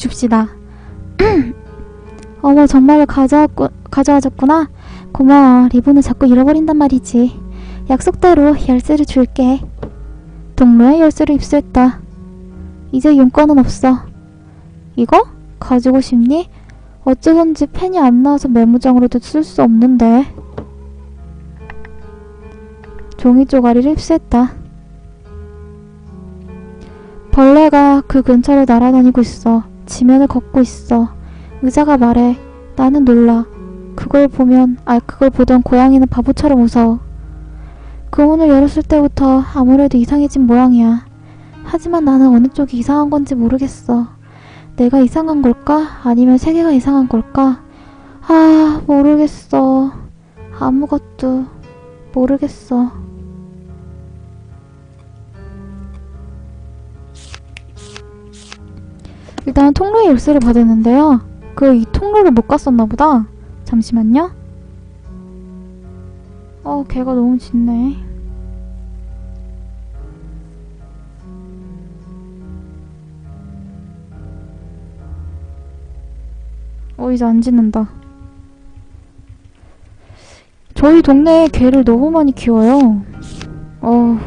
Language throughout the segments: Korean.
줍시다. 어머 정말 가져왔구, 가져와줬구나. 고마워. 리본을 자꾸 잃어버린단 말이지. 약속대로 열쇠를 줄게. 동로에 열쇠를 입수했다. 이제 용건은 없어. 이거? 가지고 싶니? 어쩌던지 펜이 안 나와서 메모장으로도 쓸 수 없는데. 종이 쪼가리를 흡수했다. 벌레가 그 근처를 날아다니고 있어. 지면을 걷고 있어. 의자가 말해. 나는 놀라. 그걸 보면, 아, 그걸 보던 고양이는 바보처럼 웃어. 그 문을 열었을 때부터 아무래도 이상해진 모양이야. 하지만 나는 어느 쪽이 이상한 건지 모르겠어. 내가 이상한 걸까? 아니면 세계가 이상한 걸까? 아, 모르겠어. 아무것도 모르겠어. 일단 통로에 열쇠를 받았는데요. 그 이 통로를 못 갔었나 보다. 잠시만요. 어, 걔가 너무 짖네. 어, 이제 안 짖는다. 저희 동네에 개를 너무 많이 키워요. 어.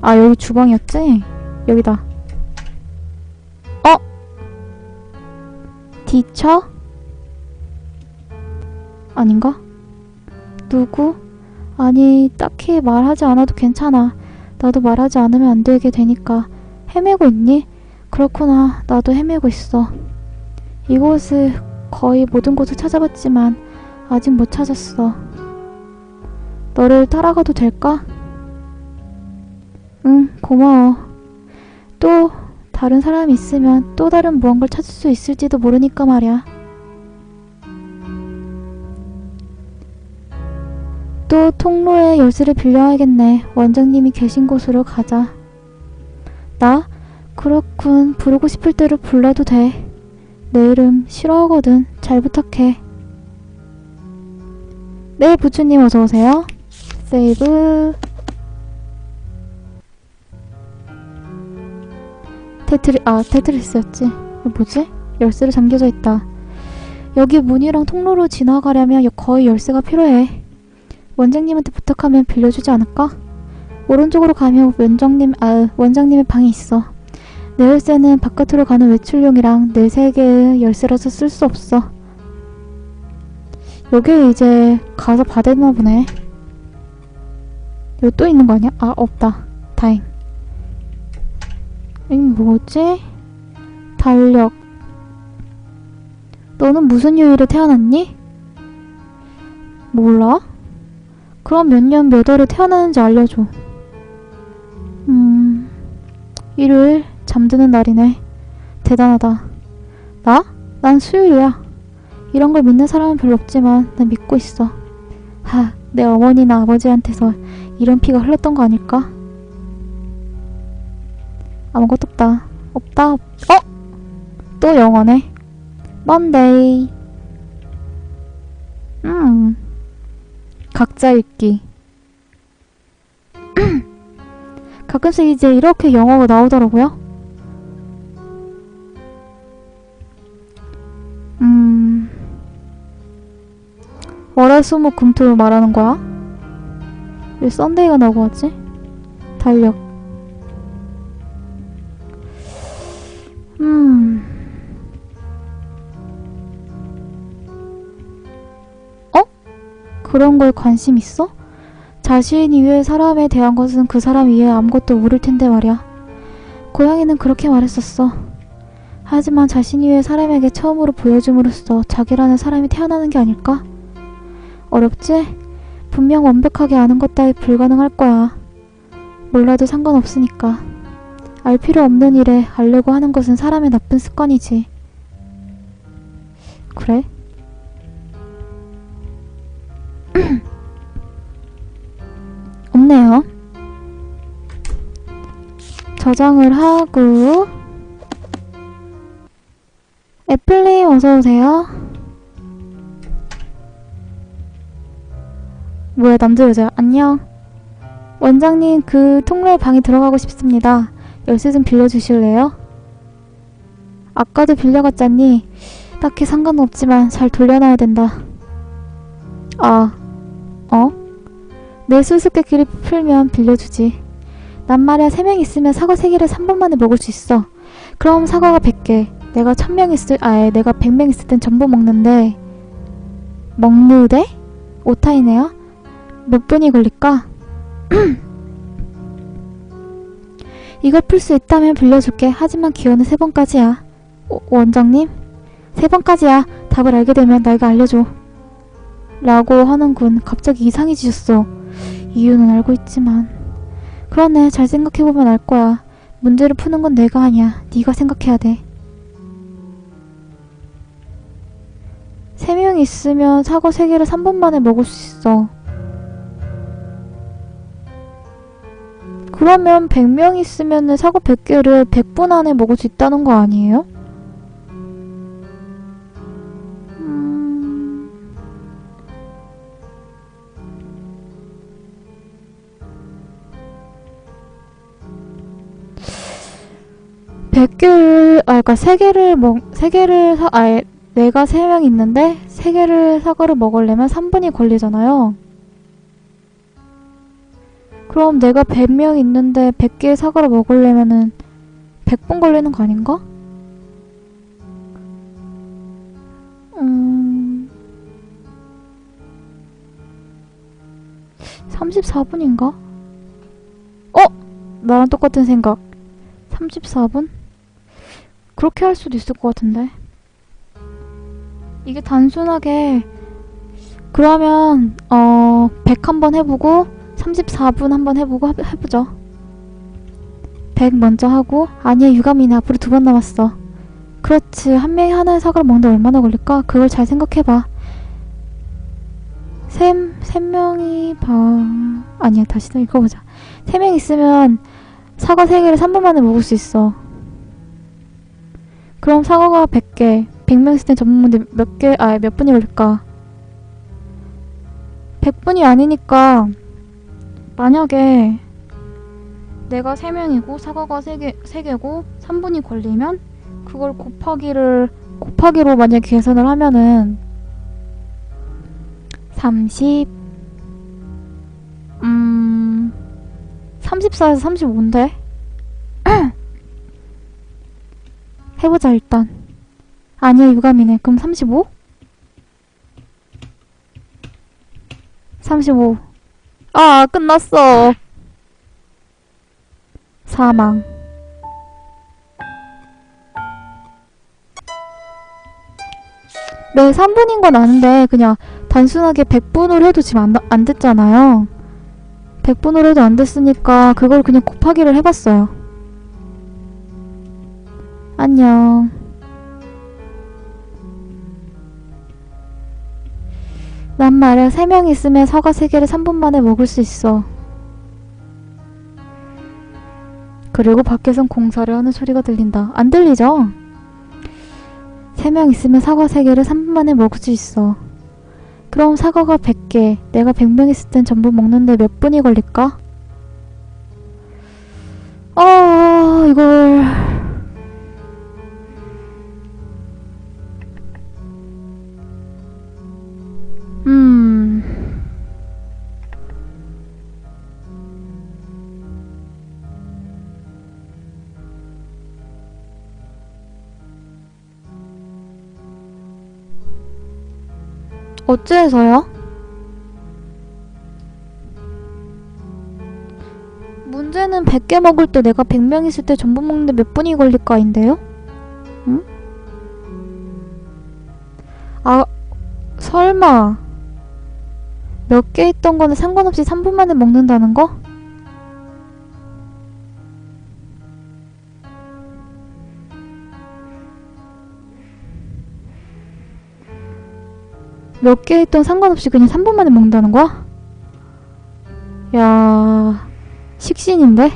아, 여기 주방이었지? 여기다. 디처? 아닌가? 누구? 아니, 딱히 말하지 않아도 괜찮아. 나도 말하지 않으면 안 되게 되니까. 헤매고 있니? 그렇구나. 나도 헤매고 있어. 이곳을 거의 모든 곳을 찾아봤지만 아직 못 찾았어. 너를 따라가도 될까? 응, 고마워. 또 다른 사람이 있으면 또 다른 무언가를 찾을 수 있을지도 모르니까 말이야. 또 통로에 열쇠를 빌려야겠네. 원장님이 계신 곳으로 가자. 나? 그렇군. 부르고 싶을 대로 불러도 돼. 내 이름 싫어하거든. 잘 부탁해. 네, 부추님 어서오세요. 세이브. 테트리, 아, 테트리스였지. 이거 뭐지? 열쇠로 잠겨져 있다. 여기 문이랑 통로로 지나가려면 거의 열쇠가 필요해. 원장님한테 부탁하면 빌려주지 않을까? 오른쪽으로 가면 원장님, 아, 원장님의 방이 있어. 내 열쇠는 바깥으로 가는 외출용이랑 내 세계의 열쇠라서 쓸 수 없어. 여기 이제 가서 받았나 보네. 여기 또 있는 거 아니야? 아, 없다. 다행. 이 뭐지? 달력. 너는 무슨 요일에 태어났니? 몰라? 그럼 몇 년 몇 월에 태어나는지 알려줘. 음, 일요일 잠드는 날이네. 대단하다. 나? 난 수요일이야. 이런 걸 믿는 사람은 별로 없지만 난 믿고 있어. 하, 내 어머니나 아버지한테서 이런 피가 흘렀던 거 아닐까? 아무것도 없다. 없다. 없... 어? 또 영어네. 먼데이. 음. 각자 읽기. 가끔씩 이제 이렇게 영어가 나오더라고요. 음. 월화수목 금토 말하는 거야? 왜 썬데이가 나오고 하지? 달력. 그런 거에 관심 있어? 자신 이외의 사람에 대한 것은 그 사람 이외에 아무것도 모를 텐데 말이야. 고양이는 그렇게 말했었어. 하지만 자신 이외의 사람에게 처음으로 보여줌으로써 자기라는 사람이 태어나는 게 아닐까? 어렵지? 분명 완벽하게 아는 것 따위 불가능할 거야. 몰라도 상관없으니까. 알 필요 없는 일에 알려고 하는 것은 사람의 나쁜 습관이지. 그래? 없네요. 저장을 하고 애플님 어서오세요. 뭐야 남자 여자 안녕. 원장님 그 통로의 방에 들어가고 싶습니다. 열쇠 좀 빌려주실래요? 아까도 빌려갔잖니. 딱히 상관은 없지만 잘 돌려놔야 된다. 아, 어? 내 수수께끼를 풀면 빌려주지. 난 말이야 세 명 있으면 사과 세 개를 3분 만에 먹을 수 있어. 그럼 사과가 100개. 내가 1000명 있을, 아예 내가 100명 있을 땐 전부 먹는데. 먹느데? 오타이네요? 몇 분이 걸릴까? 이걸 풀 수 있다면 빌려줄게. 하지만 기원은 세 번까지야. 오, 원장님? 세 번까지야. 답을 알게 되면 나에게 알려줘. 라고 하는군. 갑자기 이상해지셨어. 이유는 알고 있지만. 그러네. 잘 생각해보면 알 거야. 문제를 푸는 건 내가 아니야. 네가 생각해야 돼. 세 명 있으면 사과 세 개를 3분 만에 먹을 수 있어. 그러면 100명 있으면 사과 100개를 100분 안에 먹을 수 있다는 거 아니에요? 100개를, 아, 그러니까 3개를, 먹, 3개를 사, 아, 내가 3명 있는데 3개를 사과를 먹으려면 3분이 걸리잖아요. 그럼 내가 100명 있는데 100개 사과를 먹으려면은 100분 걸리는 거 아닌가? 음... 34분인가? 어! 나랑 똑같은 생각. 34분? 그렇게 할 수도 있을 것 같은데. 이게 단순하게 그러면 어, 100 한번 해보고 34분 한번 해보고 해- 해보죠. 100 먼저 하고 아니야 유감이네 앞으로 두 번 남았어. 그렇지 한 명이 하나의 사과를 먹는데 얼마나 걸릴까? 그걸 잘 생각해봐. 셈, 세 명이 봐 아니야 다시 또 읽어보자. 세 명 있으면 사과 세 개를 3분 만에 먹을 수 있어. 그럼 사과가 100개, 100명 있을 먹는데 몇 개, 아, 몇 분이 걸릴까? 100분이 아니니까, 만약에 내가 3명이고 사과가 3개, 3개고 3분이 걸리면 그걸 곱하기를, 곱하기로 만약에 계산을 하면은 30, 음, 34에서 35인데? 해보자, 일단. 아니야, 유감이네. 그럼 35? 35. 아, 끝났어. 사망. 네, 3분인 건 아는데, 그냥 단순하게 100분으로 해도 지금 안, 안 됐잖아요. 100분으로 해도 안 됐으니까, 그걸 그냥 곱하기를 해봤어요. 안녕. 난 말이야, 3명 있으면 사과 3개를 3분 만에 먹을 수 있어. 그리고 밖에선 공사를 하는 소리가 들린다. 안 들리죠? 3명 있으면 사과 3개를 3분 만에 먹을 수 있어. 그럼 사과가 100개, 내가 100명 있을 땐 전부 먹는데 몇 분이 걸릴까? 아, 이걸... 어째서요? 문제는 100개 먹을 때 내가 100명 있을 때 전부 먹는데 몇 분이 걸릴까인데요? 응? 아, 설마 몇 개 있던 거는 상관없이 3분 만에 먹는다는 거? 몇개 있던 상관없이 그냥 3분 만에 먹는다는 거야? 야, 식신인데?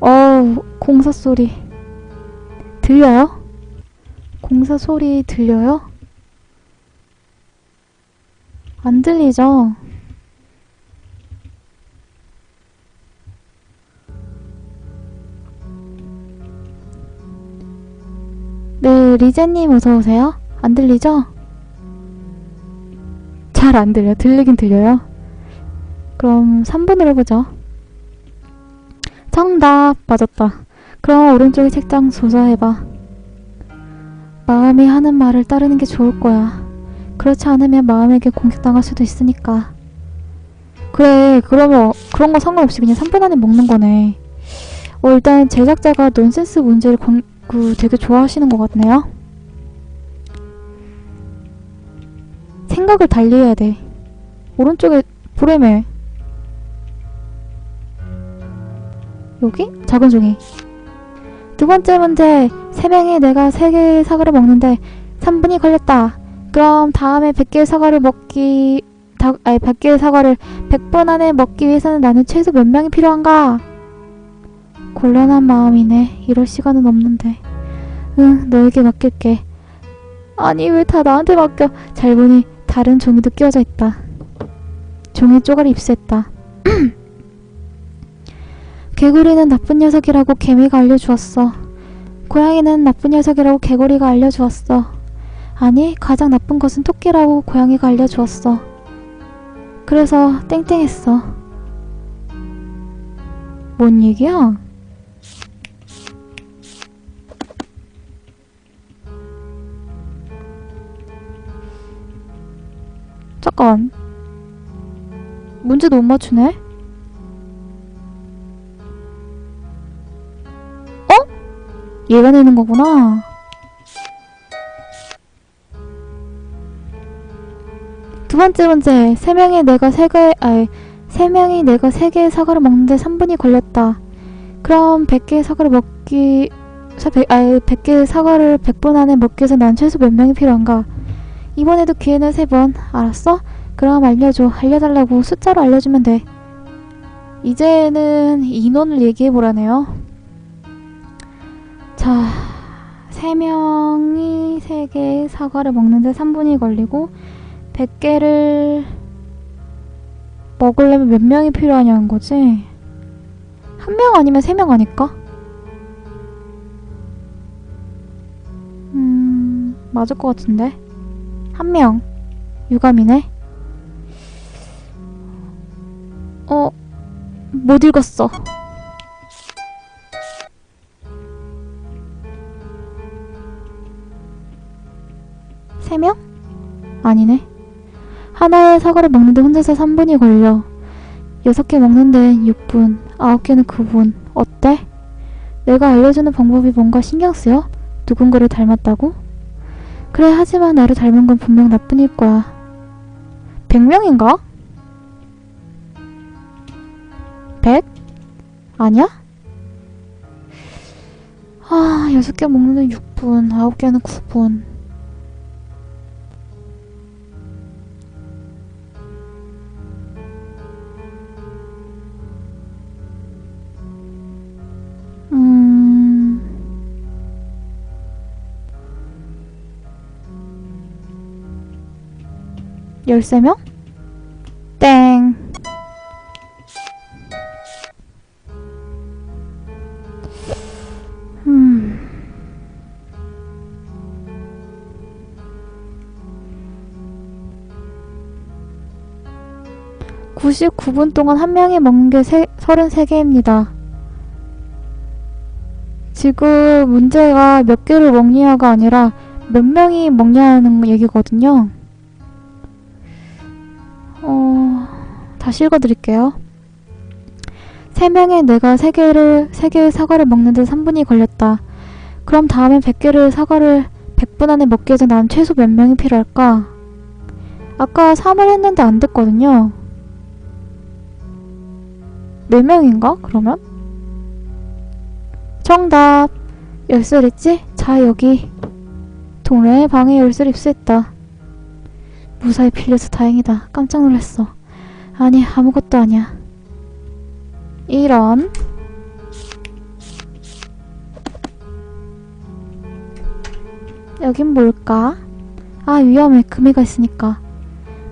어우, 공사 소리. 들려요? 공사 소리 들려요? 안 들리죠? 그 리제님 어서오세요 안 들리죠? 잘 안 들려? 들리긴 들려요? 그럼 3번으로 해보죠. 정답! 맞았다. 그럼 오른쪽에 책장 조사해봐. 마음이 하는 말을 따르는 게 좋을 거야. 그렇지 않으면 마음에게 공격당할 수도 있으니까. 그래 그러면 그런 거 상관없이 그냥 3분 안에 먹는 거네. 어 일단 제작자가 논센스 문제를 건, 그 되게 좋아하시는 것 같네요 생각을 달리 해야 돼 오른쪽에 보레메 여기? 작은 종이 두 번째 문제 세 명이 내가 세 개의 사과를 먹는데 3분이 걸렸다 그럼 다음에 100개의 사과를 먹기 다, 아니 100개의 사과를 100분 안에 먹기 위해서는 나는 최소 몇 명이 필요한가? 곤란한 마음이네. 이럴 시간은 없는데. 응, 너에게 맡길게. 아니, 왜 다 나한테 맡겨? 잘 보니 다른 종이도 끼워져 있다. 종이 쪼가리 입수했다. 개구리는 나쁜 녀석이라고 개미가 알려주었어. 고양이는 나쁜 녀석이라고 개구리가 알려주었어. 아니, 가장 나쁜 것은 토끼라고 고양이가 알려주었어. 그래서 땡땡했어. 뭔 얘기야? 잠깐. 문제도 못 맞추네? 어? 얘가 내는 거구나. 두 번째 문제. 세 명이 내가 세 개, 아니, 세 명이 내가 세 개의 사과를 먹는데 3분이 걸렸다. 그럼 100개의 사과를 먹기, 사, 100, 아니, 100개의 사과를 100분 안에 먹기 위해서 난 최소 몇 명이 필요한가? 이번에도 기회는 세 번. 알았어? 그럼 알려줘. 알려달라고 숫자로 알려주면 돼. 이제는 인원을 얘기해보라네요. 자, 세 명이 세 개의 사과를 먹는데 3분이 걸리고 100개를 먹으려면 몇 명이 필요하냐는 거지? 한 명 아니면 세 명 아닐까? 음, 맞을 것 같은데. 한 명. 유감이네. 어, 못 읽었어. 세 명? 아니네. 하나의 사과를 먹는데 혼자서 3분이 걸려. 6개 먹는데 6분, 9개는 9분. 어때? 내가 알려주는 방법이 뭔가 신경 쓰여? 누군가를 닮았다고? 그래, 하지만 나를 닮은 건 분명 나뿐일 거야. 100명인가? 100? 아니야? 아, 6개 먹는데 6분, 9개는 9분. 13명? 땡. 음. 99분 동안 한 명이 먹는 게 세, 33개입니다. 지금 문제가 몇 개를 먹냐가 아니라 몇 명이 먹냐는 얘기거든요. 다시 읽어드릴게요. 세 명의 내가 세 개를, 세 개의 사과를 먹는데 3분이 걸렸다. 그럼 다음엔 100개를 사과를 100분 안에 먹기 위해서 난 최소 몇 명이 필요할까? 아까 3을 했는데 안 됐거든요. 4명인가? 그러면? 정답! 열쇠를 있지? 자, 여기. 동네의 방에 열쇠를 입수했다. 무사히 빌려서 다행이다. 깜짝 놀랐어. 아니, 아무것도 아니야. 이런. 여긴 뭘까? 아, 위험해. 금이가 있으니까.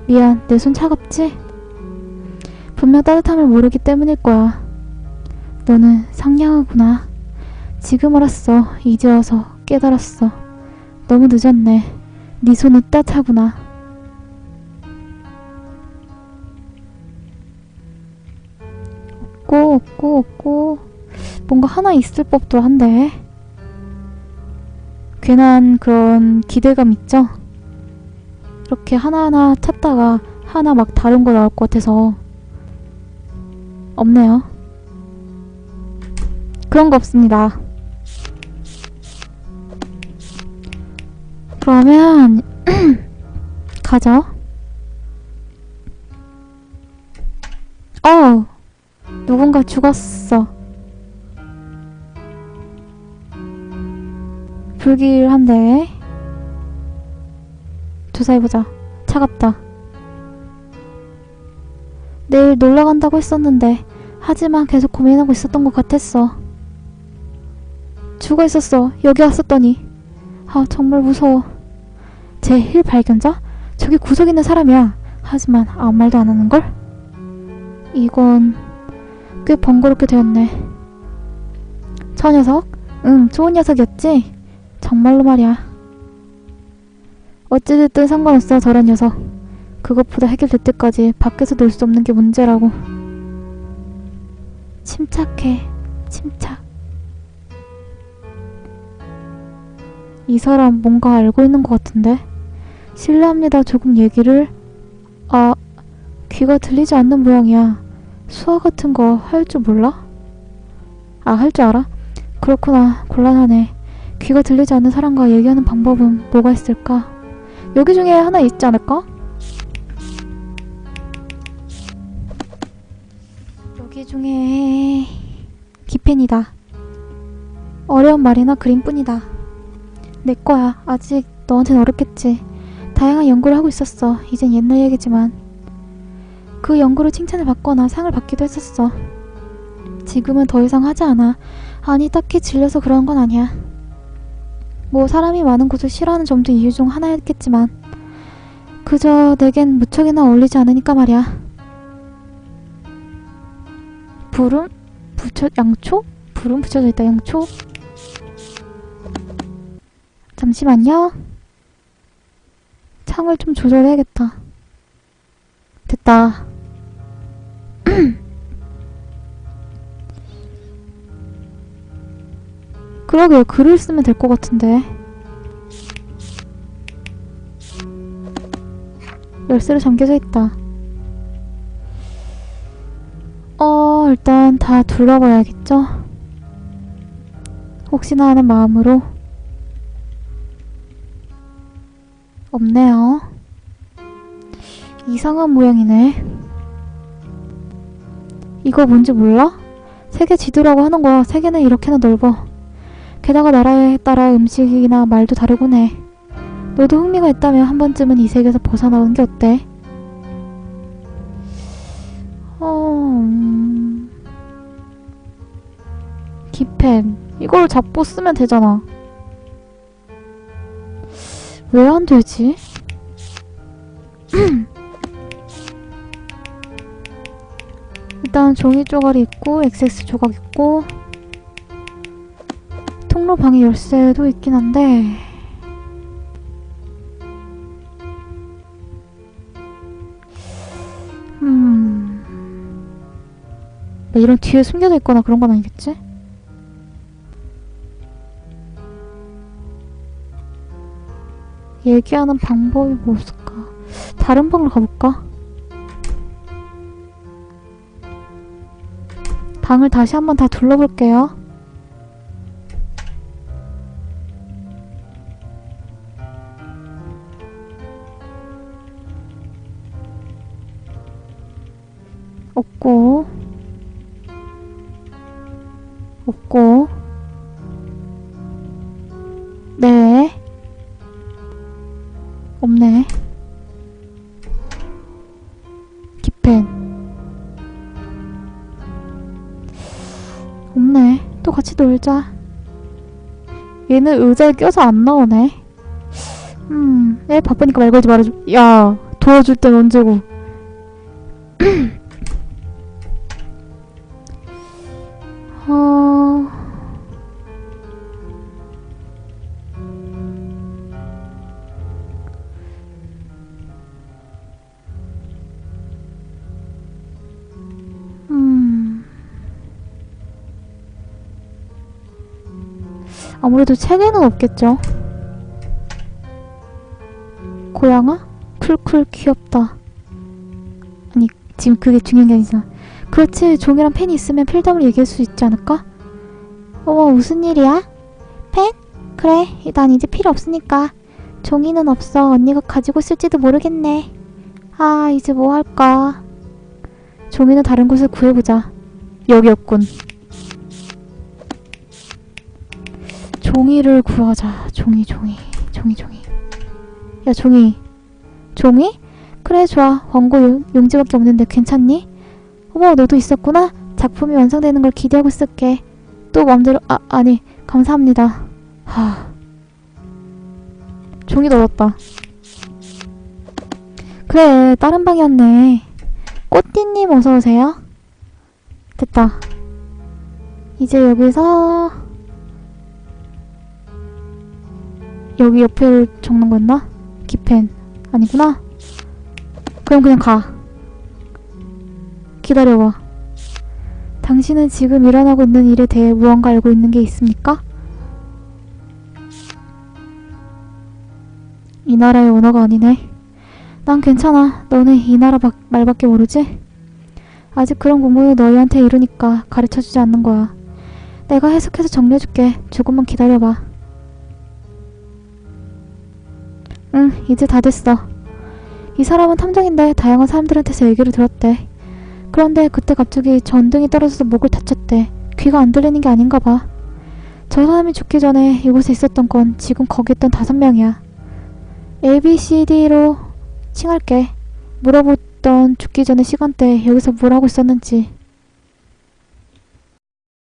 미안, 내 손 차갑지? 분명 따뜻함을 모르기 때문일 거야. 너는 상냥하구나. 지금 알았어. 이제 와서 깨달았어. 너무 늦었네. 네 손은 따뜻하구나. 없고 없고 없고 뭔가 하나 있을 법도 한데 괜한 그런 기대감 있죠? 이렇게 하나하나 찾다가 하나 막 다른 거 나올 것 같아서 없네요. 그런 거 없습니다. 그러면 가죠. 어, 누군가 죽었어. 불길한데. 조사해보자. 차갑다. 내일 놀러 간다고 했었는데, 하지만 계속 고민하고 있었던 것 같았어. 죽어 있었어. 여기 왔었더니. 아, 정말 무서워. 제1 발견자? 저기 구석에 있는 사람이야. 하지만 아무 말도 안 하는걸? 이건 꽤 번거롭게 되었네. 저 녀석? 응, 좋은 녀석이었지? 정말로 말이야. 어찌됐든 상관없어, 저런 녀석. 그것보다 해결될 때까지 밖에서 놀 수 없는 게 문제라고. 침착해, 침착. 이 사람 뭔가 알고 있는 것 같은데? 실례합니다. 조금 얘기를... 아, 귀가 들리지 않는 모양이야. 수화 같은 거 할 줄 몰라? 아, 할 줄 알아? 그렇구나. 곤란하네. 귀가 들리지 않는 사람과 얘기하는 방법은 뭐가 있을까? 여기 중에 하나 있지 않을까? 여기 중에... 기펜이다. 어려운 말이나 그림뿐이다. 내 거야. 아직 너한텐 어렵겠지. 다양한 연구를 하고 있었어. 이젠 옛날 얘기지만. 그 연구로 칭찬을 받거나 상을 받기도 했었어. 지금은 더 이상 하지 않아. 아니, 딱히 질려서 그런 건 아니야. 뭐, 사람이 많은 곳을 싫어하는 점도 이유 중 하나였겠지만, 그저 내겐 무척이나 어울리지 않으니까 말이야. 불은 붙여, 양초? 불은 붙여져 있다, 양초? 잠시만요. 창을 좀 조절해야겠다. 됐다. 그러게요. 글을 쓰면 될 것 같은데. 열쇠로 잠겨져 있다. 어, 일단 다 둘러봐야겠죠? 혹시나 하는 마음으로. 없네요. 이상한 모양이네. 이거 뭔지 몰라? 세계 지도라고 하는 거야. 세계는 이렇게나 넓어. 게다가 나라에 따라 음식이나 말도 다르곤 해. 너도 흥미가 있다면 한 번쯤은 이 세계에서 벗어나는 게 어때? 어... 음... 기펜. 이걸 잡고 쓰면 되잖아. 왜 안 되지? 일단 종이 조각이 있고 XX 조각 있고 통로 방에 열쇠도 있긴 한데 음... 뭐 이런 뒤에 숨겨져 있거나 그런 건 아니겠지? 얘기하는 방법이 뭐 없을까? 다른 방으로 가볼까? 방을 다시 한번 다 둘러볼게요. 없고. 네. 없네. 기펜. 없네. 또 같이 놀자. 얘는 의자에 껴서 안 나오네. 음얘 바쁘니까 말 걸지 말아줘. 야 도와줄 땐 언제고 아무래도 책에는 없겠죠. 고양아? 쿨쿨 귀엽다. 아니, 지금 그게 중요한 게 아니잖아. 그렇지, 종이랑 펜이 있으면 필담을 얘기할 수 있지 않을까? 어머, 무슨 일이야? 펜? 그래, 난 이제 필요 없으니까. 종이는 없어. 언니가 가지고 있을지도 모르겠네. 아, 이제 뭐 할까? 종이는 다른 곳을 구해보자. 여기 없군. 종이를 구하자. 종이, 종이, 종이, 종이. 야, 종이. 종이? 그래, 좋아. 원고 용, 용지밖에 없는데 괜찮니? 어머, 너도 있었구나? 작품이 완성되는 걸 기대하고 있을게. 또 맘대로, 아, 아니, 감사합니다. 하. 종이 넣었다. 그래, 다른 방이었네. 꽃띠님 어서오세요. 됐다. 이제 여기서 여기 옆에 적는 거였나? 기펜 아니구나. 그럼 그냥 가. 기다려봐. 당신은 지금 일어나고 있는 일에 대해 무언가 알고 있는 게 있습니까? 이 나라의 언어가 아니네. 난 괜찮아. 너는 이 나라 바, 말밖에 모르지? 아직 그런 공부는 너희한테 이르니까 가르쳐주지 않는 거야. 내가 해석해서 정리해줄게. 조금만 기다려봐. 응, 이제 다 됐어. 이 사람은 탐정인데 다양한 사람들한테서 얘기를 들었대. 그런데 그때 갑자기 전등이 떨어져서 목을 다쳤대. 귀가 안 들리는 게 아닌가 봐. 저 사람이 죽기 전에 이곳에 있었던 건 지금 거기 있던 다섯 명이야. A, B, C, D로 칭할게. 물어보던 죽기 전에 시간대 여기서 뭘 하고 있었는지.